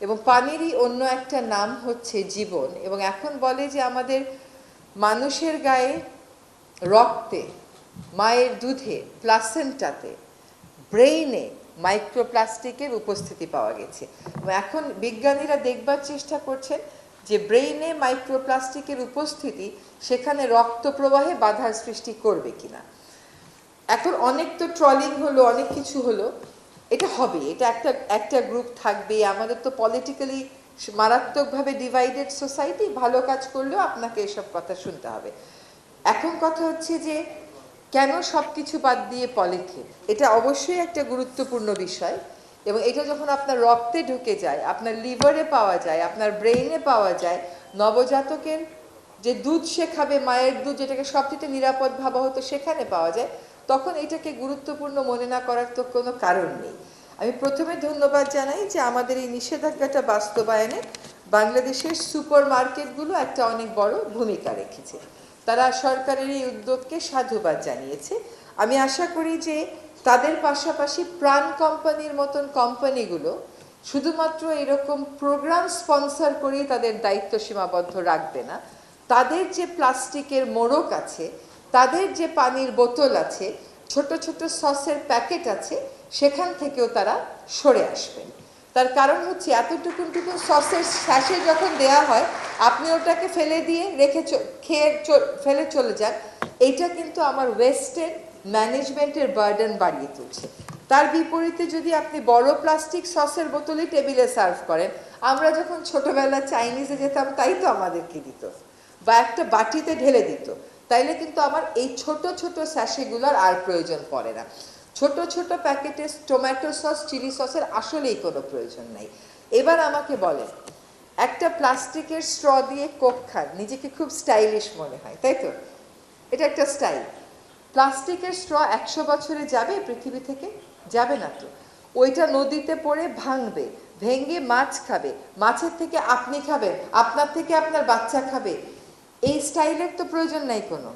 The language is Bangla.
এবং পানিরই অন্য একটা নাম হচ্ছে জীবন। এবং এখন বলে যে আমাদের মানুষের গায়ে রক্তে, মায়ের দুধে প্লাসেন্টাতে ব্রেইনে মাইক্রোপ্লাস্টিকের উপস্থিতি পাওয়া গেছে। এখন বিজ্ঞানীরা দেখবার চেষ্টা করছেন যে ব্রেইনে মাইক্রোপ্লাস্টিকের উপস্থিতি সেখানে রক্ত প্রবাহে বাধার সৃষ্টি করবে কিনা। এখন অনেক তো ট্রলিং হলো, অনেক কিছু হলো এটা হবে, এটা একটা একটা গ্রুপ থাকবে। আমাদের তো পলিটিক্যালি মারাত্মকভাবে ডিভাইডেড সোসাইটি ভালো কাজ করলেও আপনাকে এসব কথা শুনতে হবে। এখন কথা হচ্ছে যে, কেন সব কিছু বাদ দিয়ে পলিথিন? এটা অবশ্যই একটা গুরুত্বপূর্ণ বিষয় এবং এটা যখন আপনার রক্তে ঢুকে যায়, আপনার লিভারে পাওয়া যায়, আপনার ব্রেইনে পাওয়া যায়, নবজাতকের যে দুধ সে খাবে, মায়ের দুধ যেটাকে সবচেয়ে নিরাপদ ভাবা হতো সেখানে পাওয়া যায় তখন এটাকে গুরুত্বপূর্ণ মনে না করার তো কোনো কারণ নেই। আমি প্রথমে ধন্যবাদ জানাই যে আমাদের এই নিষেধাজ্ঞাটা বাস্তবায়নে বাংলাদেশের সুপার মার্কেটগুলো একটা অনেক বড় ভূমিকা রেখেছে। তারা সরকারের এই উদ্যোগকে সাধুবাদ জানিয়েছে। আমি আশা করি যে তাদের পাশাপাশি প্রাণ কোম্পানির মতন কোম্পানিগুলো শুধুমাত্র এরকম প্রোগ্রাম স্পন্সর করেই তাদের দায়িত্ব সীমাবদ্ধ রাখবে না। তাদের যে প্লাস্টিকের মোড়ক আছে তাদের যে পানির বোতল আছে, ছোট ছোট সসের প্যাকেট আছে, সেখান থেকেও তারা সরে আসবেন তার কারণ হচ্ছে এতটুকুন টুকুন সসের শ্বাসে যখন দেয়া হয়, আপনি ওটাকে ফেলে দিয়ে রেখে খেয়ে ফেলে চলে যান। এইটা কিন্তু আমার ওয়েস্টের ম্যানেজমেন্টের বার্ডেন বাড়িয়ে তুলছে। তার বিপরীতে যদি আপনি বড় প্লাস্টিক সসের বোতলে টেবিলে সার্ভ করেন, আমরা যখন ছোটবেলা চাইনিজে যেতাম, তাই তো আমাদেরকে দিত। বা একটা বাটিতে ঢেলে দিত। তাইলে কিন্তু আমার এই ছোট ছোট স্যাশেগুলোর আর প্রয়োজন পড়ে না। ছোট ছোট প্যাকেটে টমেটো সস চিলি সসের আসলেই কোনো প্রয়োজন নাই। এবার আমাকে বলেন, একটা প্লাস্টিকের স্ট্র দিয়ে কোক খান, নিজেকে খুব স্টাইলিশ মনে হয়, তাই তো? এটা একটা স্টাইল প্লাস্টিকের স্ট্র একশো বছরে যাবে পৃথিবী থেকে? যাবে না তো। ওইটা নদীতে পড়ে ভাঙবে, ভেঙে মাছ খাবে। মাছের থেকে আপনি খাবেন, আপনার থেকে আপনার বাচ্চা খাবে। এই স্টাইলের তো প্রয়োজন নাই কোনো।